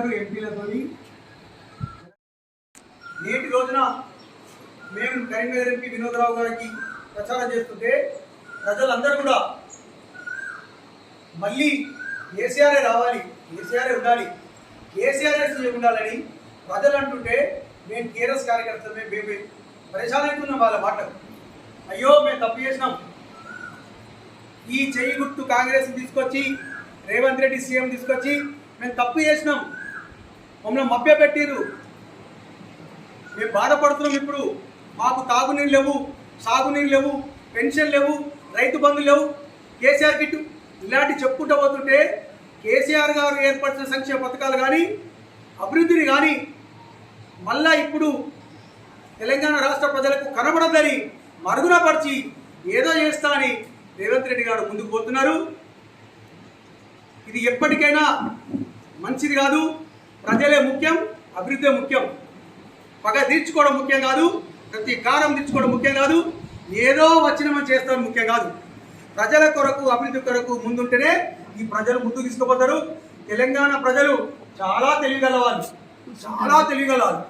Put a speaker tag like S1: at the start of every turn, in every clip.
S1: ఇద్దరు ఎంపీలతో నేటి రోజున మేము కరీంనగర్ ఎంపీ వినోదరావు గారికి ప్రచారం చేస్తుంటే ప్రజలందరూ కూడా మళ్ళీ కేసీఆరే రావాలి కేసీఆరే ఉండాలి కేసీఆరే సీఎం ఉండాలని ప్రజలు అంటుంటే మేము టీఆర్ఎస్ కార్యకర్తలు మేము మేము పరేషాన్ అవుతున్నాం వాళ్ళ మాటలు. అయ్యో మేము తప్పు చేసినాం. ఈ చెయ్యి గుర్తు కాంగ్రెస్ తీసుకొచ్చి రేవంత్ రెడ్డి సీఎం తీసుకొచ్చి మేము తప్పు చేసినాం. మమ్మల్ని మభ్య పెట్టిరు మేము బాధపడుతున్నాం ఇప్పుడు. మాకు తాగునీరు లేవు సాగునీరు లేవు పెన్షన్ లేవు రైతు బంధు లేవు. కేసీఆర్ కిట్ ఇలాంటి చెప్పుకుంటూ పోతుంటే కేసీఆర్ గారు ఏర్పరిచిన సంక్షేమ పథకాలు కానీ అభివృద్ధిని కానీ మళ్ళా ఇప్పుడు తెలంగాణ రాష్ట్ర ప్రజలకు కనబడదని మరుగున పరిచి ఏదో చేస్తా అని రేవంత్ రెడ్డి గారు ముందుకు పోతున్నారు. ఇది ఎప్పటికైనా మంచిది కాదు. ప్రజలే ముఖ్యం అభివృద్ధి ముఖ్యం. పగ తీర్చుకోవడం ముఖ్యం కాదు ప్రతి కారం తీర్చుకోవడం ముఖ్యం కాదు ఏదో వచ్చినమని చేస్తాం ముఖ్యం కాదు. ప్రజల కొరకు అభివృద్ధి కొరకు ముందుంటేనే ఈ ప్రజలు ముందుకు తీసుకుపోతారు. తెలంగాణ ప్రజలు చాలా తెలియగలవాళ్ళు చాలా తెలియగలవాళ్ళు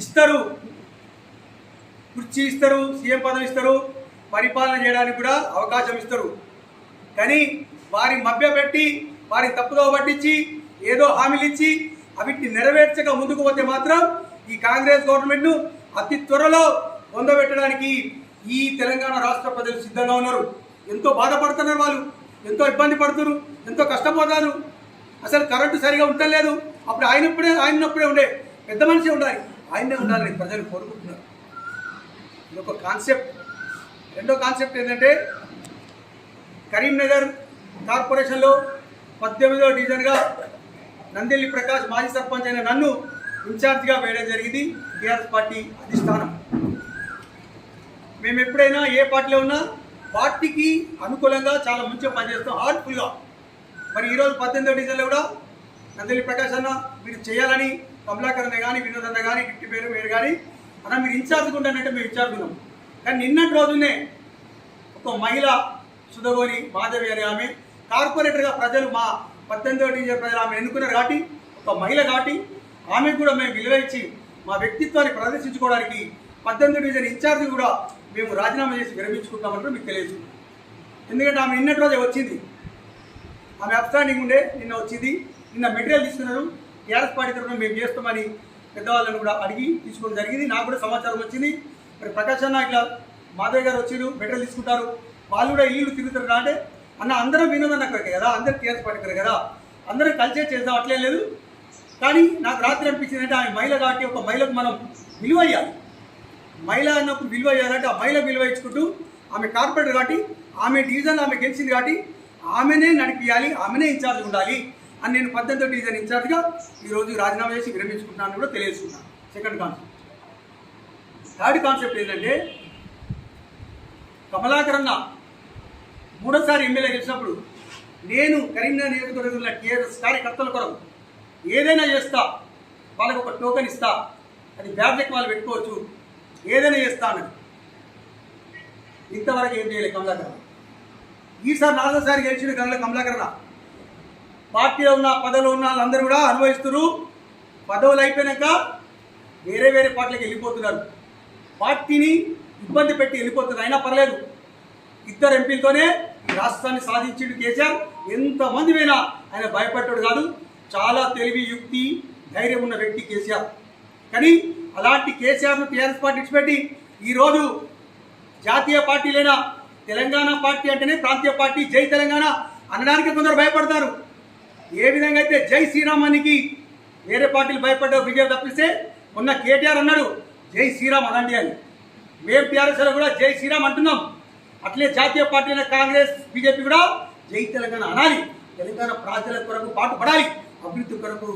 S1: ఇస్తారు. కుర్చీ ఇస్తారు సీఎం పదవి ఇస్తారు పరిపాలన చేయడానికి కూడా అవకాశం ఇస్తారు. కానీ వారి మభ్యపెట్టి వారి తప్పుదో పట్టించి ఏదో హామీలు ఇచ్చి అవిటిని నెరవేర్చక ముందుకు పోతే మాత్రం ఈ కాంగ్రెస్ గవర్నమెంట్ను అతి త్వరలో పొందబెట్టడానికి ఈ తెలంగాణ రాష్ట్ర ప్రజలు సిద్ధంగా ఉన్నారు. ఎంతో బాధపడుతున్నారు వాళ్ళు ఎంతో ఇబ్బంది పడుతున్నారు ఎంతో కష్టపోతారు అసలు కరెంటు సరిగా ఉండలేదు. అప్పుడు ఆయనప్పుడే ఆయనప్పుడే ఉండే పెద్ద మనిషి ఉండాలి. ఆయనే ఉండాలని ప్రజలు కోరుకుంటున్నారు. ఇది ఒక కాన్సెప్ట్. రెండో కాన్సెప్ట్ ఏంటంటే కరీంనగర్ కార్పొరేషన్లో పద్దెనిమిదో డివిజన్గా నందెల్లి ప్రకాష్ మాజీ సర్పంచ్ అయిన నన్ను ఇన్ఛార్జ్గా వేయడం జరిగింది. టీఆర్ఎస్ పార్టీ అధిష్టానం. మేము ఎప్పుడైనా ఏ పార్టీలో ఉన్నా పార్టీకి అనుకూలంగా చాలా మంచిగా పనిచేస్తాం. హార్ట్ఫుల్గా. మరి ఈరోజు పద్దెనిమిదో డివిజన్లో కూడా నందెల్లి ప్రకాష్ అన్న మీరు చేయాలని కమలాకర్ అన్న కానీ వినోద్ అన్న కానీ డిప్టీ పేరు మీరు కానీ అన్న మీరు ఇన్ఛార్జ్గా ఉంటానంటే మేము ఇన్ఛార్జున్నాం కానీ నిన్నటి రోజునే ఒక మహిళ సుధగోని మాధవి అనే ఆమె కార్పొరేటర్గా ప్రజలు మా పద్దెనిమిదో డివిజన్ ప్రజలు ఆమె ఎన్నుకున్నారు కాబట్టి ఒక మహిళ కాబట్టి ఆమెకు కూడా మేము విలువ ఇచ్చి మా వ్యక్తిత్వాన్ని ప్రదర్శించుకోవడానికి పద్దెనిమిది డివిజన్ ఇన్ఛార్జ్ కూడా మేము రాజీనామా చేసి విరమించుకుంటామంటే మీకు తెలియదు. ఎందుకంటే ఆమె నిన్నటి రోజే వచ్చింది. ఆమె అప్స్టాండింగ్ ఉండే నిన్న వచ్చింది. నిన్న మెటీరియల్ తీసుకున్నారు. టీఆర్ఎస్ పార్టీ తరఫున మేము చేస్తామని పెద్దవాళ్ళని కూడా అడిగి తీసుకోవడం జరిగింది. నాకు కూడా సమాచారం వచ్చింది. మరి ప్రకాశ్ అన్న ఇట్లా మాధవ్ గారు వచ్చారు మెటీరియల్ తీసుకుంటారు. వాళ్ళు కూడా ఇల్లు తిరుగుతారు అంటే అన్న అందరం వినోదన్న అక్కడికి కదా అందరు టీఆర్ఎస్ పార్టీ కదా అందరం కలిసే చేద్దాం అట్లే లేదు. కానీ నాకు రాత్రి అనిపించింది అంటే ఆమె మహిళ కాబట్టి ఒక మహిళకు మనం విలువ ఇవ్వాలి మహిళ అన్నప్పుడు విలువ ఇవ్వాలంటే ఆ మహిళ విలువ ఇచ్చుకుంటూ ఆమె కార్పొరేటర్ కాబట్టి ఆమె డివిజన్ ఆమె గెలిచింది కాబట్టి ఆమెనే నడిపించాలి ఆమెనే ఇన్ఛార్జ్ ఉండాలి అని నేను పద్దెనిమిదో డివిజన్ ఇన్ఛార్జ్గా ఈరోజు రాజీనామా చేసి విరమించుకుంటున్నాను కూడా తెలియజేసుకున్నాను సెకండ్ కాన్సెప్ట్ థర్డ్ కాన్సెప్ట్ ఏంటంటే కమలాకరన్న మూడోసారి ఎమ్మెల్యే గెలిచినప్పుడు నేను కరీంనగర్ నియోజకవర్గంలో టీఆర్ఎస్ కార్యకర్తల కొరకు ఏదైనా చేస్తా వాళ్ళకు ఒక టోకెన్ ఇస్తా అది బ్యాబ్జెక్ వాళ్ళు పెట్టుకోవచ్చు ఏదైనా చేస్తాను ఇంతవరకు ఏం చేయలేదు కమలాకరణ ఈసారి నాలుగోసారి గెలిచిన కమల కమలాకరణ పార్టీలో ఉన్న పదవిలో ఉన్న వాళ్ళందరూ కూడా అనుభవిస్తున్నారు. పదవులు అయిపోయాక వేరే వేరే పార్టీలకు వెళ్ళిపోతున్నారు. పార్టీని ఇబ్బంది పెట్టి వెళ్ళిపోతున్నారు. అయినా పర్లేదు. ఇద్దరు ఎంపీలతోనే రాష్ట్రాన్ని సాధించిండు కేసీఆర్. ఎంతమంది పోయినా ఆయన భయపడ్డాడు కాదు. చాలా తెలివి యుక్తి ధైర్యం ఉన్న వ్యక్తి కేసీఆర్. కానీ అలాంటి కేసీఆర్ను టీఆర్ఎస్ పార్టీ ఇచ్చిపెట్టి ఈరోజు జాతీయ పార్టీలైనా తెలంగాణ పార్టీ అంటేనే ప్రాంతీయ పార్టీ జై తెలంగాణ అనడానికి కొందరు భయపడతారు. ఏ విధంగా అయితే జై శ్రీరామానికి వేరే పార్టీలు భయపడ్డావు బీజేపీ తప్పిస్తే మొన్న కేటీఆర్ అన్నాడు జై శ్రీరామ్ అనండి అని. మేము టీఆర్ఎస్లో కూడా జై శ్రీరామ్ అంటున్నాం. అట్లే జాతీయ పార్టీ అయిన కాంగ్రెస్ బీజేపీ కూడా జై తెలంగాణ అనాలి. తెలంగాణ ప్రజల కొరకు పాటుపడాలి. అభివృద్ధి కొరకు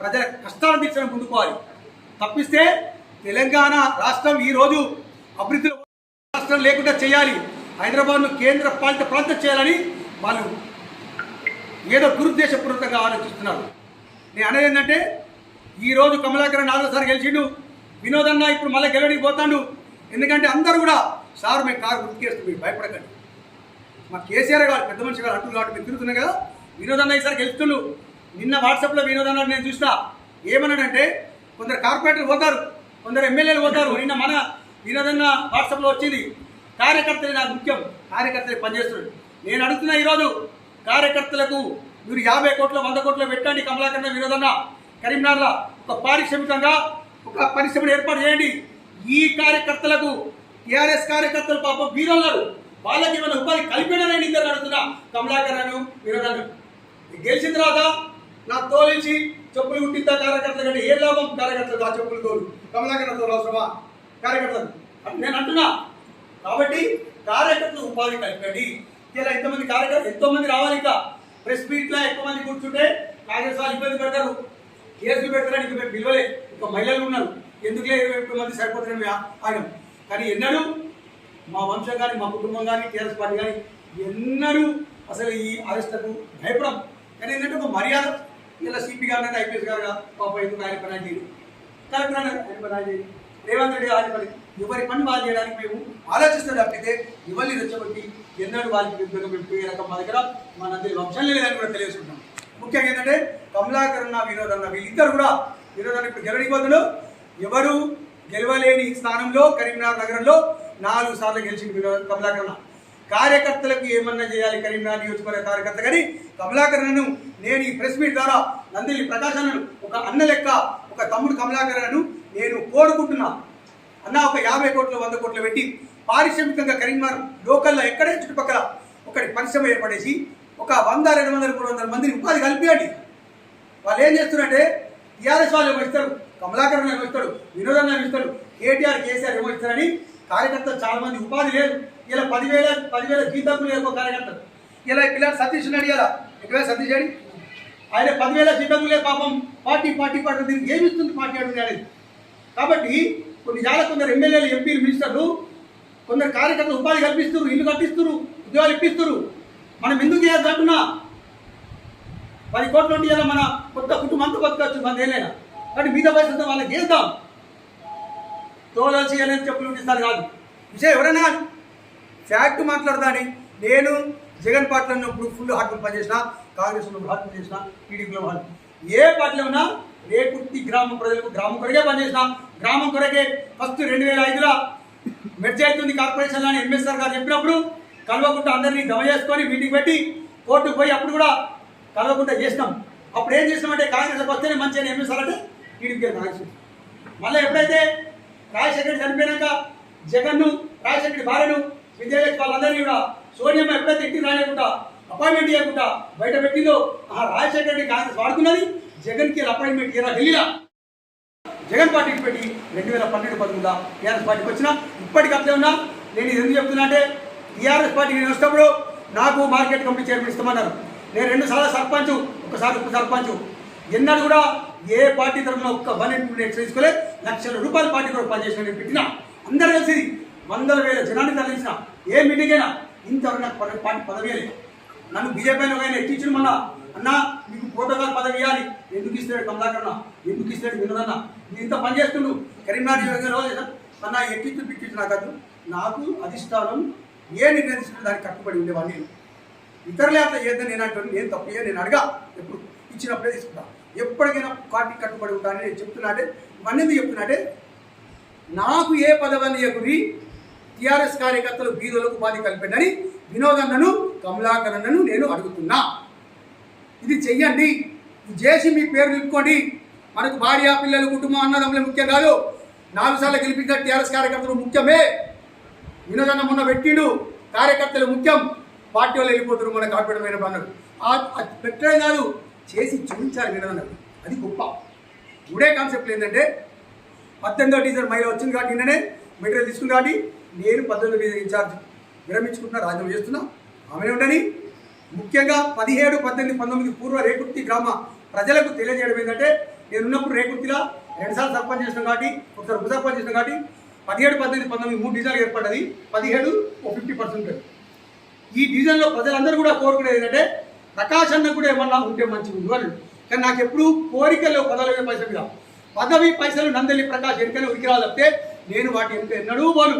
S1: ప్రజల కష్టాలను తీర్చడం ముందుకోవాలి. తప్పిస్తే తెలంగాణ రాష్ట్రం ఈ రోజు అభివృద్ధిలో రాష్ట్రం లేకుండా చేయాలి. హైదరాబాద్ను కేంద్ర పాలిత ప్రాంతం చేయాలని వాళ్ళు ఏదో దురుద్దేశపూర్వకంగా ఆలోచిస్తున్నారు. నేను అనేది ఏంటంటే ఈరోజు కమలాకర్ నాలుగోసారి గెలిచిండు. వినోదన్న ఇప్పుడు మళ్ళీ గెలవడానికి పోతాడు. ఎందుకంటే అందరూ కూడా సార్ మేము కారు గుర్తుకేస్తుంది మీరు భయపడకండి. మా కేసీఆర్ గారు పెద్ద మనిషి గారు అంటున్నారు కాబట్టి మీరు తిరుగుతున్నాయి కదా. వినోద్ ఈసారి గెలుస్తుండు నిన్న వాట్సాప్లో వినోద్ అన్న నేను చూసిన ఏమన్నాడంటే కొందరు కార్పొరేటర్లు పోతారు కొందరు ఎమ్మెల్యేలు పోతారు. నిన్న మన వినోదన్న వాట్సాప్లో వచ్చింది. కార్యకర్తలే నాకు ముఖ్యం కార్యకర్తలు పనిచేస్తున్నాడు నేను అడుగుతున్నా ఈరోజు కార్యకర్తలకు మీరు యాభై కోట్ల వంద కోట్ల పెట్టండి కమలాకరణ వినోదన్న కరీంనగర్లో ఒక పారిశ్రామికంగా ఒక పరిశ్రమను ఏర్పాటు చేయండి. ఈ కార్యకర్తలకు టీఆర్ఎస్ కార్యకర్తలు పాపం వీరన్నారు వాళ్ళకి ఏమైనా ఉపాధి కల్పించడానికి ఇద్దరు అడుగుతున్నా కమలాకరను వినోదన్న గెలిచిన తర్వాత నాకు తోలించి చెప్పులు కుట్టిద్దా కార్యకర్తలు కంటే ఏ లాభం కార్యకర్తలు ఆ చెప్పులు తోలు? కమలాకర్ తోలు అవసరమా? కార్యకర్తలు. నేను అంటున్నా. కాబట్టి కార్యకర్తలు ఉపాధి కల్పండి. ఇలా ఇంతమంది కార్యకర్తలు ఎంతో మంది రావాలి ఇంకా. ప్రెస్ మీట్లో ఎక్కువ మంది కూర్చుంటే కాంగ్రెస్ వాళ్ళు ఇబ్బంది పెడతారు. కేసులు పెడతారని ఇంకా మేము పిలవలే. ఇంకా మహిళలు ఉన్నారు. ఎందుకులే ఇరవై ఒక్క మంది సరిపోతారని ఆయన కానీ ఎన్నడూ మా వంశం కానీ మా కుటుంబం కానీ టీఆర్ఎస్ పార్టీ కానీ ఎన్నడూ అసలు ఈ అరెస్టులకు భయపడం. కానీ ఏంటంటే ఒక మర్యాద. ఇలా సిపి గారు అంటే ఐపీఎస్ గారు పాప ఎందుకు ఆయన పని ఆయన చేయడు? కలెక్టర్ ఆయన పని చేయడు. రేవంత్ రెడ్డి ఆయన పని. ఎవరి పని వాళ్ళు చేయడానికి మేము ఆలోచిస్తాం తప్పితే ఇవన్నీ రెచ్చగొట్టి ఎన్నడూ వాళ్ళకి విరుద్ధంగా మేము పోయే రకం మా దగ్గర మన నంది వంశం లేదని కూడా తెలియజేసుకుంటాం. ముఖ్యంగా ఏంటంటే కమలాకరణ వినోదన్న వీళ్ళిద్దరు కూడా వినోదన్న ఇప్పుడు గెలవడిపోతులు ఎవరు గెలవలేని స్థానంలో కరీంనగర్ నగరంలో నాలుగు సార్లు గెలిచింది కమలాకరణ. కార్యకర్తలకు ఏమన్నా చేయాలి కరీంనగర్ నియోజకవర్గ కార్యకర్త కానీ కమలాకరణను నేను ఈ ప్రెస్ మీట్ ద్వారా నందిని ప్రకాశనను ఒక అన్న లెక్క ఒక తమ్ముడు కమలాకరణను నేను కోరుకుంటున్నా. అన్న ఒక యాభై కోట్లు వంద కోట్లు పెట్టి పారిశ్రామికంగా కరీంనగర్ లోకల్లో ఎక్కడే చుట్టుపక్కల ఒకటి పరిశ్రమ ఏర్పడేసి ఒక వంద రెండు వందల మూడు వందల మందిని ఉపాధి కల్పించండి. వాళ్ళు ఏం చేస్తున్నారంటే టీఆర్ఎస్ వాళ్ళు ఇస్తారు. కమలాకర్ ఏమో ఇస్తాడు వినోదం ఏమో ఇస్తాడు కేటీఆర్ కేసీఆర్ ఏమో ఇస్తారని కార్యకర్తలు చాలా మంది ఉపాధి లేదు. ఇలా పదివేల పదివేల జీతాలు లేదు ఒక కార్యకర్తలు ఇలా ఇలా సతీష్ ఉన్నాడు ఇలా ఎక్కడ సతీష్ అడి ఆయన పదివేల జీతాలు లేదు పాపం. పార్టీ పార్టీ పార్టీ దీనికి ఏమిస్తుంది పార్టీ అడుగుతుంది కాబట్టి కొన్ని చాలా కొందరు ఎమ్మెల్యేలు ఎంపీలు మినిస్టర్లు కొందరు కార్యకర్తలు ఉపాధి కల్పిస్తారు ఇల్లు కట్టిస్తారు ఉద్యోగాలు ఇప్పిస్తారు మనం ఎందుకు చేయొద్దు అంటున్నా? పది కోట్ల నుండి మన కొత్త కుటుంబంతో బతకచ్చు మన ఏదైనా కానీ మీద పరిస్థితి వాళ్ళకి చేద్దాం. తోలసి అనేది చెప్పులు ఉండిస్తారు కాదు. విషయం ఎవరైనా ఫ్యాక్ట్ మాట్లాడదాని. నేను జగన్ పార్టీలో ఉన్నప్పుడు ఫుల్ హార్ట్ పనిచేసిన కాంగ్రెస్ ఉన్నప్పుడు హార్ట్ పనిచేసిన టీడీపీలో హార్ట్ ఏ పార్టీలో ఉన్నా రేపుర్తి గ్రామం ప్రజలకు గ్రామం కొరకే పనిచేసిన. గ్రామం కొరకే ఫస్ట్ రెండు వేల ఐదులో మెర్జ్ కార్పొరేషన్ అని ఎంఎస్ఆర్ గారు చెప్పినప్పుడు కలవకుండా అందరినీ గమ చేసుకొని మీటింగ్ పెట్టి కోర్టుకు పోయి అప్పుడు కూడా కలవకుండా చేసినాం. అప్పుడు ఏం చేసినామంటే కాంగ్రెస్ వస్తేనే మంచి అని ఎంఎస్ఆర్ అంటే టీడీపీ రాజశేఖర్. మళ్ళీ ఎప్పుడైతే రాజశేఖర్ చనిపోయినాక జగన్ను రాజశేఖర్ భార్యను విద్యాలయ వాళ్ళందరినీ కూడా సోనియమ్మ ఎప్పుడైతే ఇంటికి రాయకుండా అపాయింట్మెంట్ ఇవ్వకుండా బయట పెట్టిందో ఆ రాజశేఖర్ రెడ్డి కాంగ్రెస్ వాడుతున్నది జగన్కి అపాయింట్మెంట్ ఇవ్వరా ఢిల్లీలా జగన్ పార్టీకి పెట్టి రెండు వేల పన్నెండు పదమూడులో టీఆర్ఎస్ పార్టీకి వచ్చిన ఇప్పటికప్పుడే ఉన్నా నేను ఎందుకు చెప్తున్నా అంటే టీఆర్ఎస్ పార్టీకి నేను వచ్చినప్పుడు నాకు మార్కెట్ కమిటీ చైర్మన్ ఇస్తామన్నారు. నేను రెండుసార్లు సర్పంచు సర్పంచ్ ఒకసారి ఉప సర్పంచ్ ఎన్నడూ కూడా ఏ పార్టీ తరఫున ఒక్క వన్ ఎయిట్ లక్షల రూపాయల పార్టీ కూడా పనిచేసిన నేను పెట్టిన. అందరూ కలిసి వందల వేల జనాన్ని తరలించిన ఏ మీటింగ్ అయినా ఇంతవరకు నాకు పద- పార్టీ పదవి నన్ను బీజేపీ ఆయన ఎక్కించిన మొన్న అన్న మీకు ప్రోటోకాల్ పదవి ఇవ్వాలి. ఎందుకు ఇస్తాడు కమలాకరణ ఎందుకు ఇస్తాడు వినోదన్న నేను ఇంత పని చేస్తున్నాడు కరీంనగర్ నియోజకవర్గంలో చేశాను. అన్న ఎక్కించు పిక్కించు నాకు కాదు. నాకు అధిష్టానం ఏ నిర్ణయించిన దానికి కట్టుబడి ఉండేవాడిని నేను. ఇతరులే అట్లా నేను అంటే నేను తప్పు నేను అడగా. ఎప్పుడు? ఇచ్చినప్పుడే తీసుకుంటాను ఎప్పటికైనా పార్టీ కట్టుబడి ఉంటానని నేను చెప్తున్నా అంటే ఇవన్నీ ఎందుకు నాకు ఏ పదవని ఎగురి టీఆర్ఎస్ కార్యకర్తలు బీదోలకు ఉపాధి కల్పండి వినోదన్నను కమలాకరన్నను నేను అడుగుతున్నా. ఇది చెయ్యండి. ఇది చేసి మీ పేరు నిలుపుకోండి. మనకు భార్య పిల్లలు కుటుంబం అన్నదమ్ములు ముఖ్యం కాదు. నాలుగు సార్లు గెలిపించిన టీఆర్ఎస్ కార్యకర్తలు ముఖ్యమే. వినోదన్న మొన్న పెట్టిండు. కార్యకర్తలు ముఖ్యం. పార్టీ వాళ్ళు వెళ్ళిపోతున్నారు మన కాపాడమైన పనులు. పెట్టడం కాదు. చేసి చూపించాలి వినోదన్న అది గొప్ప. ఇప్పుడే కాన్సెప్ట్ ఏంటంటే పద్దెనిమిదో టీచర్ మహిళ వచ్చింది కాబట్టి నిన్ననే మెటీరియల్ తీసుకుంది కాబట్టి నేను పద్దెనిమిదో టీచర్ ఇన్ఛార్జ్ విరమించుకుంటున్నా రాజ్యం చేస్తున్నా. ఆమెనే ఉండని. ముఖ్యంగా పదిహేడు పద్దెనిమిది పంతొమ్మిది పూర్వ రేకుర్తి గ్రామ ప్రజలకు తెలియజేయడం ఏంటంటే నేను ఉన్నప్పుడు రేకుర్తిలో రెండుసార్లు సర్పంచ్ చేసిన కాబట్టి ఒకసారి ఉప సర్పంచ్ చేసిన కాబట్టి పదిహేడు పద్దెనిమిది పంతొమ్మిది మూడు డివిజన్లు ఏర్పడ్డది. పదిహేడు ఓ ఫిఫ్టీ పర్సెంట్ ఈ డివిజన్లో ప్రజలందరూ కూడా కోరుకునేది ఏంటంటే ప్రకాష్ అన్న కూడా ఏమన్నా ఉంటే మంచిగా ఉండు అని కానీ నాకు ఎప్పుడు కోరికలు పదవి పైసలు మీద పదవి పైసలు నందలి ప్రకాష్ ఎన్నికలు ఉరికిరాలు తప్పితే నేను వాటి ఎంత ఎన్నడూ పోను.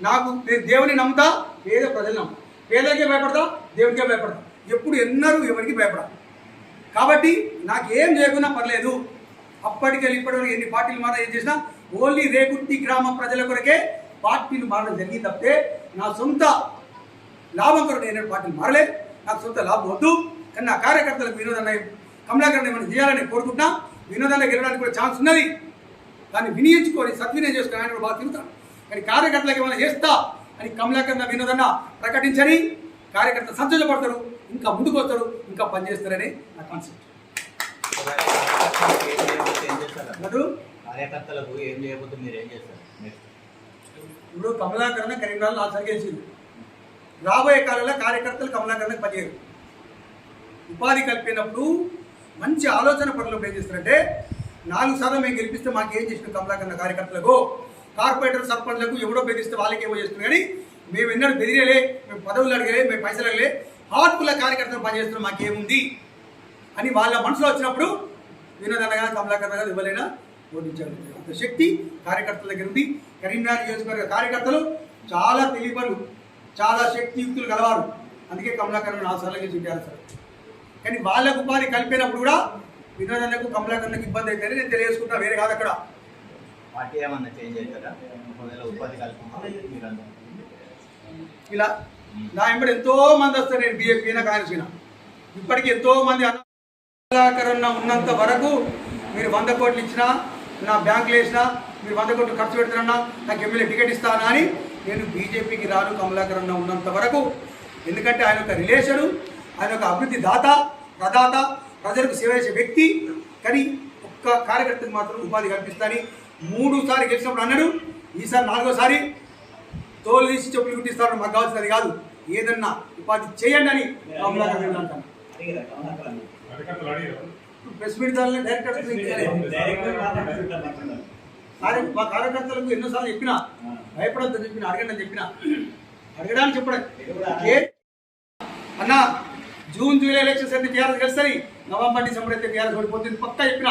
S1: నాకు నేను దేవుని నమ్ముతా పేద ప్రజలు నమ్ము పేదలకే భయపడతా దేవునికే భయపడతా. ఎప్పుడు ఎన్నరూ ఎవరికి భయపడా కాబట్టి నాకు ఏం చేయకున్నా పర్లేదు. అప్పటికెళ్ళి ఇప్పటివరకు ఎన్ని పార్టీలు మారడం ఏం చేసినా ఓన్లీ రేకుర్తి గ్రామ ప్రజల కొరకే పార్టీలు మారడం జరిగింది తప్పితే నా సొంత లాభం కొరకు నేను పార్టీలు మారలే నాకు సొంత లాభం వద్దు. కానీ నా కార్యకర్తలకు వినోదన్న కమలాకరణ ఏమైనా చేయాలని కోరుకుంటున్నా. వినోదన్న గెలవడానికి కూడా ఛాన్స్ ఉన్నది. దాన్ని వినియోగించుకొని సద్వినియోగం చేసుకొని ఆయన కూడా బాగా తిరుగుతాను కానీ కార్యకర్తలకు ఏమైనా చేస్తా అని కమలాకరణ వినోదన్న ప్రకటించని కార్యకర్తలు సంతోషపడతారు ఇంకా ముందుకు వస్తారు ఇంకా పనిచేస్తారని నా కాన్సెప్ట్
S2: కార్యకర్తలకు ఏం మీరు ఏం చేస్తారు?
S1: ఇప్పుడు కమలాకరణ కరీంనగర్ లాస్ట్ గెలిచింది రాబోయే కాలంలో కార్యకర్తలు కమలాకరణకు పనిచేయరు. ఉపాధి కల్పినప్పుడు మంచి ఆలోచన పనులు ఏం చేస్తారంటే నాలుగు సార్లు మేము గెలిపిస్తే మాకు ఏం చేసిన కమలాకరణ కార్యకర్తలకు? కార్పొరేటర్ సర్పంచ్లకు ఎవడో బెదిరిస్తే వాళ్ళకి ఏమో చేస్తున్నాం కానీ మేము ఎన్నడూ బెదిరేలే మేము పదవులు అడగలే మేము పైసలు అడగలే. హార్ట్ఫుల్ కార్యకర్తలు పనిచేస్తున్నాం మాకేముంది? అని వాళ్ళ మనసులో వచ్చినప్పుడు వినోదన్న గారు కమలాకర్ గారు ఇవ్వలేనా ఓడించారు. అంత శక్తి కార్యకర్తల దగ్గర ఉంది. కరీంనగర్ నియోజకవర్గ కార్యకర్తలు చాలా తెలియపరు చాలా శక్తియుక్తులు గలవారు. అందుకే కమలాకర్ నాలుగు ఉంటారు సార్. కానీ వాళ్ళకు ఉపాధి కలిపినప్పుడు కూడా వినోదన్నకు కమలాకర్ణకు ఇబ్బంది అయితేనే నేను తెలియజేసుకుంటా వేరే కాదు అక్కడ.
S2: పార్టీ ఏమన్నా చేంజ్ అవుతారా ఒకవేళ ఉపాధి కల్పించాలి మీరు అన్నారు.
S1: ఇలా నా వెంబడి ఎంతో మంది వస్తారు నేను బీజేపీ అయినా కాంగ్రెస్ అయినా. ఇప్పటికీ ఎంతో మంది కమలాకరణ ఉన్నంత వరకు మీరు వంద కోట్లు ఇచ్చినా నా బ్యాంకులు వేసినా మీరు వంద కోట్లు ఖర్చు పెడతారన్నా నాకు ఎమ్మెల్యే టికెట్ ఇస్తానా అని నేను బీజేపీకి రాను కమలాకరణ ఉన్నంత వరకు. ఎందుకంటే ఆయన ఒక రిలేషను ఆయన ఒక అభివృద్ధి దాత ప్రదాత ప్రజలకు సేవ చేసే వ్యక్తి. కానీ ఒక్క కార్యకర్తకు మాత్రం ఉపాధి కల్పిస్తాని మూడు సార్లు గెలిచినప్పుడు అన్నాడు. ఈసారి నాలుగోసారి తోలు తీసి చెప్పులు కుట్టిస్తారు మాకు కావాల్సినది కాదు. ఏదన్నా ఉపాధి చేయండి అని కమలాకర్ అంటాను ప్రెస్ మీట్ దానిలో డైరెక్టర్ కార్య మా కార్యకర్తలకు ఎన్నోసార్లు చెప్పినా భయపడద్దని చెప్పిన అడగండి అని చెప్పిన అడగడానికి చెప్పడం. అన్న జూన్ జూలై ఎలక్షన్స్ అయితే టీఆర్ఎస్ గెలుస్తుంది నవంబర్ డిసెంబర్ అయితే టీఆర్ఎస్ ఓడిపోతుంది. పక్కా చెప్పిన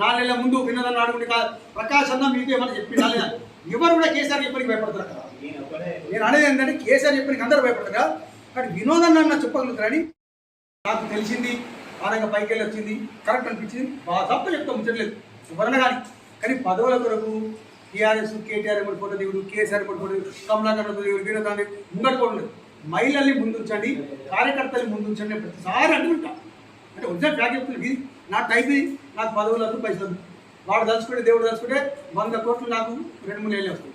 S1: నాలుగు నెలల ముందు విన్నదన్న అడుగుంటే కాదు ప్రకాష్ అన్న మీకు ఏమన్నా చెప్పినా లేదా ఎవరు కూడా కేసీఆర్ చెప్పడానికి భయపడతారు కదా నేను అనేది ఏంటంటే కేసీఆర్ చెప్పడానికి అందరూ భయపడతారు కదా. కానీ వినోదన్న అన్న చెప్పగలుగుతారని నాకు తెలిసింది ఆనంగా పైకి వెళ్ళి వచ్చింది కరెక్ట్ అనిపించింది. బాగా తప్ప చెప్తా ముచ్చట్లేదు. ఎవరన్నా కానీ కానీ పదవుల కొరకు టీఆర్ఎస్ కేటీఆర్ ఎప్పుడు ఫోటో దేవుడు కేసీఆర్ ఎప్పుడు ఫోటో కమలాకర్ దేవుడు వీరదాన్ని ముంగట్టుకోండి మహిళల్ని ముందుంచండి కార్యకర్తల్ని ముందుంచండి ప్రతిసారి అంటుంటా అంటే ఒరిజినల్ ఫ్యాక్ ఇది నా టైప్ నాకు పదవులకు పైసలు వాడు దలుచుకుంటే దేవుడు దలుచుకుంటే వంద కోట్లు నాకు రెండు మూడు ఏళ్ళు వస్తాయి.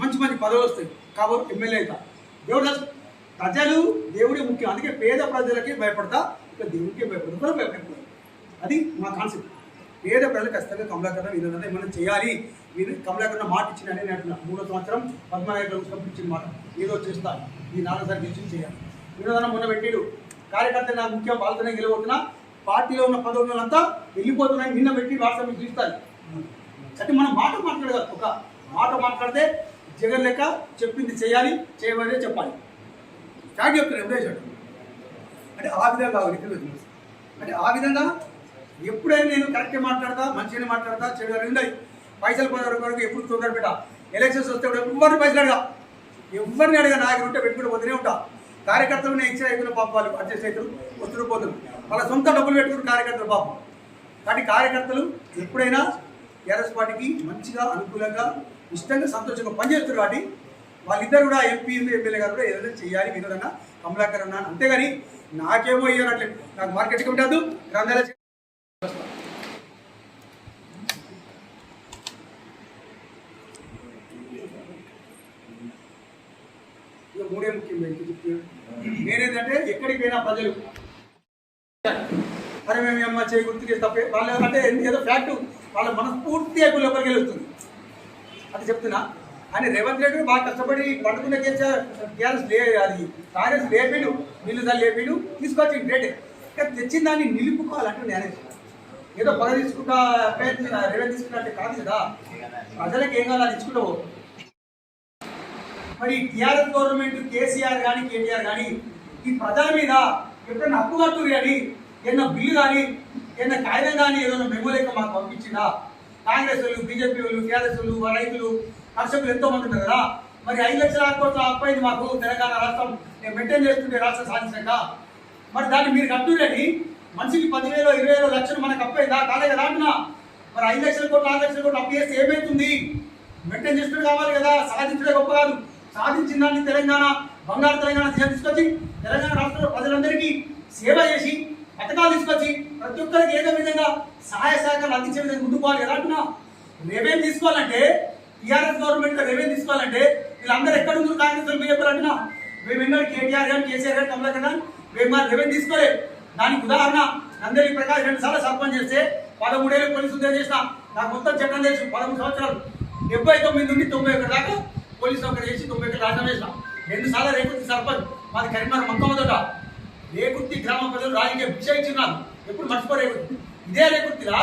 S1: మంచి మంచి పదవులు వస్తాయి. కాబట్టి ఎమ్మెల్యే అవుతా. దేవుడు తలుచు ప్రజలు దేవుడే ముఖ్యం. అందుకే పేద ప్రజలకే భయపడతా ఇక దేవుడికే భయపడతా భయపడతారు? అది మా కాన్సెప్ట్ పేద ప్రజలు ఖచ్చితంగా కమలాకరణ వినోదం ఏమైనా చేయాలి? వీరు కమలాకరణ మాట ఇచ్చిన నేను అంటున్నా. మూడో సంవత్సరం పద్మనాయకులు ప్రభుత్వం ఇచ్చిన మాట. ఏదో చేస్తాను ఈ నాన్నసారి గెలిచి చేయాలి. వినోదనం మొన్న పెట్టాడు. కార్యకర్త నా ముఖ్యం వాళ్ళతోనే గెలవబోతున్నా పార్టీలో ఉన్న పదవులంతా వెళ్ళిపోతున్నాయి. నిన్న పెట్టి వాట్సాప్ మీకు చూస్తారు. అంటే మనం మాట మాట్లాడదు ఒక మాట మాట్లాడితే జగన్ లెక్క చెప్పింది చేయాలి చేయమని చెప్పాలి. ఫ్యాక్ట్ చెప్తాను ఎప్పుడేసాడు అంటే ఆ విధంగా అంటే ఆ విధంగా ఎప్పుడైనా నేను కరెక్ట్గా మాట్లాడతా మంచిగానే మాట్లాడతా చెడు ఉన్నాయి పైసలు పోయే వరకు ఎప్పుడు తొందర పెట్ట? ఎలక్షన్స్ వస్తే కూడా ఎవరిని పైసలు అడగా. ఎవరిని అడగా నాకు ఉంటే పెట్టుకుని పోతూనే ఉంటా. కార్యకర్తలు నేను ఇచ్చిన అయిపోయిన పాప వాళ్ళు అడ్జస్ట్ అవుతారు వస్తున్నారు పోతారు వాళ్ళ సొంత డబ్బులు పెట్టుకుని కార్యకర్తలు పాపం. కానీ కార్యకర్తలు ఎప్పుడైనా టీఆర్ఎస్ పార్టీకి మంచిగా అనుకూలంగా ఇష్టంగా సంతోషంగా పనిచేస్తారు కాబట్టి వాళ్ళిద్దరు కూడా ఎంపీ ఎమ్మెల్యే గారు కూడా ఏదైనా చేయాలి వినోదంగా కమలాకర్ అన్న అంతేగాని నాకేమో ఇయ్యారట్లేదు నాకు మార్కెట్ కమిటీ వద్దు గ్రంథాలయ మూడే ముఖ్యం నేనేంటంటే ఎక్కడికి పోయినా ప్రజలు అరే మేము అమ్మ చేయి గుర్తు చేసి తప్పే. వాళ్ళు అంటే ఏదో? ఫ్యాక్ట్ వాళ్ళ మనస్ఫూర్తిగా లోపలికి వెళ్తుంది అది చెప్తున్నా. అని రేవంత్ రెడ్డి బాగా కష్టపడి పడుకున్న టీఆర్ఎస్ లే అది కాంగ్రెస్ లేపిడు నిల్లు దాన్ని లేపిడు తీసుకొచ్చి డేటే కానీ తెచ్చిన దాన్ని నిలుపుకోవాలంటే నేనే ఏదో పగ తీసుకుంటా ప్రయత్నం రేవంత్ తీసుకున్నట్టే కాదు కదా. ప్రజలకు ఏం కావాలి ఇచ్చుకుంటావు. మరి టీఆర్ఎస్ గవర్నమెంట్ కేసీఆర్ కానీ కేటీఆర్ కానీ ఈ ప్రజల మీద ఎప్పుడైనా అప్పు కట్టురు కానీ ఏదైనా బిల్లు కానీ ఏదైనా కాగితం కానీ ఏదైనా మెమో లెక్క మాకు పంపించిందా కాంగ్రెస్ వాళ్ళు బీజేపీ వాళ్ళు టీఆర్ఎస్ వాళ్ళు రైతులు కర్షకులు ఎంతో మంది ఉన్నారు కదా. మరి ఐదు లక్షల కోట్ల అప్పు మాకు తెలంగాణ రాష్ట్రం. మెయింటైన్ చేస్తుంటే రాష్ట్రం సాధించాక మరి దాన్ని మీరు కట్టురని మనిషికి పదివేలు ఇరవై వేలు లక్షలు మనకు అప్పైందా అయిందా కాలే కదా మరి ఐదు లక్షల కోట్లు ఆరు లక్షల కోట్లు అప్పు చేస్తే ఏమవుతుంది మెయింటైన్ చేస్తుడు కావాలి కదా సాధించడే గొప్ప కాదు. సాధించిన దాన్ని తెలంగాణ బంగారు తెలంగాణ దిశ తీసుకొచ్చి తెలంగాణ రాష్ట్రంలో ప్రజలందరికీ సేవ చేసి పథకాలు తీసుకొచ్చి ప్రతి ఒక్కరికి ఏదో విధంగా సహాయ సహకారాలు అందించే విధంగా ముందుకు పోవాలి ఎలా అంటున్నా. రెవెన్యూ తీసుకోవాలంటే టీఆర్ఎస్ గవర్నమెంట్ రెవెన్యూ తీసుకోవాలంటే వీళ్ళందరూ ఎక్కడ ఉన్నారు కాంగ్రెస్ వాళ్ళు? బీజేపీ అంటున్నా? మేము ఎన్నో కేటీఆర్ గారు కేసీఆర్ గారు కమలాకర్ మేము మరి రెవెన్యూ తీసుకోలేదు దానికి ఉదాహరణ నందరి ప్రకాష్ రెండు సార్లు సర్పంచ్ చేస్తే పదమూడేళ్ళు పోలీసు ఉద్యోగం చేసిన. నాకు మొత్తం చట్టం తెలుసు పదమూడు సంవత్సరాలు. డెబ్బై తొమ్మిది నుండి తొంభై ఒకటి దాకా పోలీసు ఒకటి చేసి తొంభై ఒకటి రాజీనామా చేసిన. రెండు సార్లు రేకుర్తి సర్పంచ్. మాది కరీంనగర్ మొత్తం రేకుర్తి గ్రామ ప్రజలు రాజకీయ భిక్ష ఇచ్చిన్నారు ఎప్పుడు మర్చిపో ఇదే రేకుర్తిలా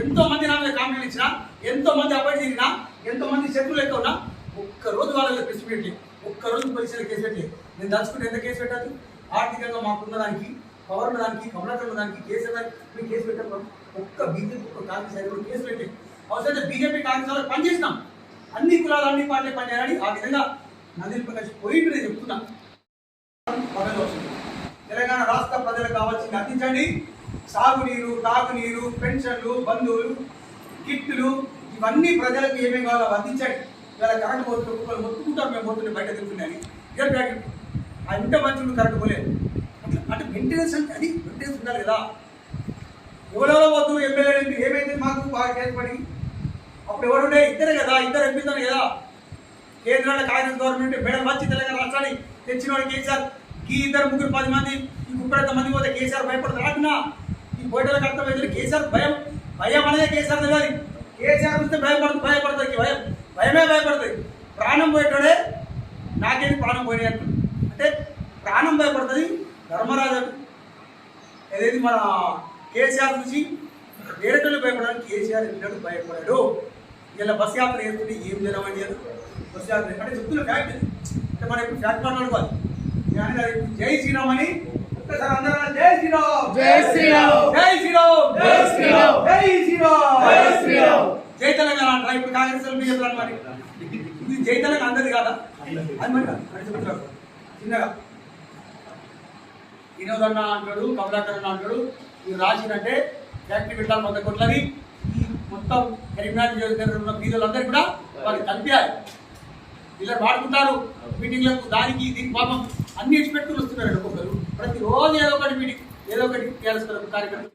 S1: ఎంతో మంది నా మీద కామెంట్లు ఇచ్చినా ఎంతో మంది అబ్బాయి తిరిగినా ఎంతో మంది శత్రులు లెక్క ఉన్నా ఒక్క రోజు వాళ్ళ మీద కేసు పెట్టి ఒక్క రోజు పోలీసులు కేసు పెట్టి నేను దలుచుకుంటే ఎంత కేసు పెట్టాలి? ఆర్థికంగా మాకున్న దానికి పవర్ ఉన్నదానికి కమలాకర్ ఉన్నదానికి కేసీఆర్ కేసు కేసు పెట్టాం ఒక్క బీజేపీ ఒక్క కాంగ్రెస్ అయితే కూడా కేసు పెట్టే అవసరం బీజేపీ కాంగ్రెస్ వాళ్ళకి పనిచేసినాం అన్ని కులాలు అన్ని పార్టీలు పనిచేయాలని ఆ విధంగా నందిని ప్రకాష్ పోయింది నేను చెప్తున్నా. తెలంగాణ రాష్ట్ర ప్రజలకు కావాల్సింది అందించండి. సాగునీరు తాగునీరు పెన్షన్లు బంధువులు కిట్లు ఇవన్నీ ప్రజలకు ఏమేమి కావాలో అందించండి. ఇలా కరెంట్ పోతుంది మొత్తుకుంటారు మేము పోతుంటే బయట తిరుగుతున్నాయని. ఇదే ప్యాకెట్. ఆ ఇంట మంచి కరెంట్ పోలేదు. అంటే మెయింటెనెన్స్ అంటే అది మెయింటెనెన్స్ ఉండాలి కదా. ఎవరెవరో వద్దు ఎమ్మెల్యే ఏమైంది మాకు? బాగా కేసు అప్పుడు ఎవరుండే ఇద్దరే కదా. ఇద్దరు ఎంపీతో కదా. కేంద్రంలో కాంగ్రెస్ గవర్నమెంట్ మేడం వచ్చి తెలంగాణ రాష్ట్రాన్ని తెచ్చిన వాడు కేసీఆర్. ఈ ఇద్దరు ముగ్గురు పది మంది ఈ ముప్పై మంది పోతే కేసీఆర్ భయపడతారు. అంటున్నా ఈ పోటీలకు అర్థమైంది కేసీఆర్ భయం. భయం అనేది కేసీఆర్ తెలియాలి. కేసీఆర్ చూస్తే భయపడుతుంది భయపడుతుంది భయం. భయమే భయపడుతుంది ప్రాణం పోయేటోడే నాకేది ప్రాణం పోయినాయి అంటే ప్రాణం భయపడుతుంది ధర్మరాజు ఏదైతే మన కేసీఆర్ చూసి వేరేటోళ్ళు భయపడడానికి కేసీఆర్ ఎన్నడూ భయపడాడు. ఇలా బస్ యాత్ర చేస్తుంటే ఏం జరగండి అని బస్ యాత్ర అంటే చెప్తున్న ఫ్యాక్ట్. అంటే మనం ఇప్పుడు ఫ్యాక్ట్ మాట్లాడుకోవాలి జై శ్రీరామ్ అని ఒక్కసారి అందరూ అనాలి, జై శ్రీరామ్.
S3: జై శ్రీరామ్.
S1: జై శ్రీరామ్.
S3: జై శ్రీరామ్.
S1: జై శ్రీరామ్.
S3: జై శ్రీరామ్.
S1: జై తెలంగాణ అంటారా? ఇప్పుడు కాంగ్రెస్ బీజేపీ మరి? ఇది జై తెలంగాణ అందరిది కాదా? అది మరి చెప్తున్నారు. చిన్నగా. వినోద్ అన్న అంటాడు కమలాకర్ అన్న అంటాడు ఇవి రాసిందంటే ఫ్యాక్టరీ పెట్టాలి వంద కోట్లవి ఈ మొత్తం కరీంనగర్ నియోజకవర్గంలో ఉన్న బీదలందరూ కూడా వాళ్ళు కలిపారు ఇలా వాడుకుంటారు. మీటింగ్లకు దానికి దీనికి పాపం అన్ని ఎక్స్పెక్టులు వస్తున్నారు ఒక్కొక్కరు. ప్రతిరోజు ఏదో ఒకటి మీటింగ్ ఏదో ఒకటి టీఆర్ఎస్ కార్యక్రమం.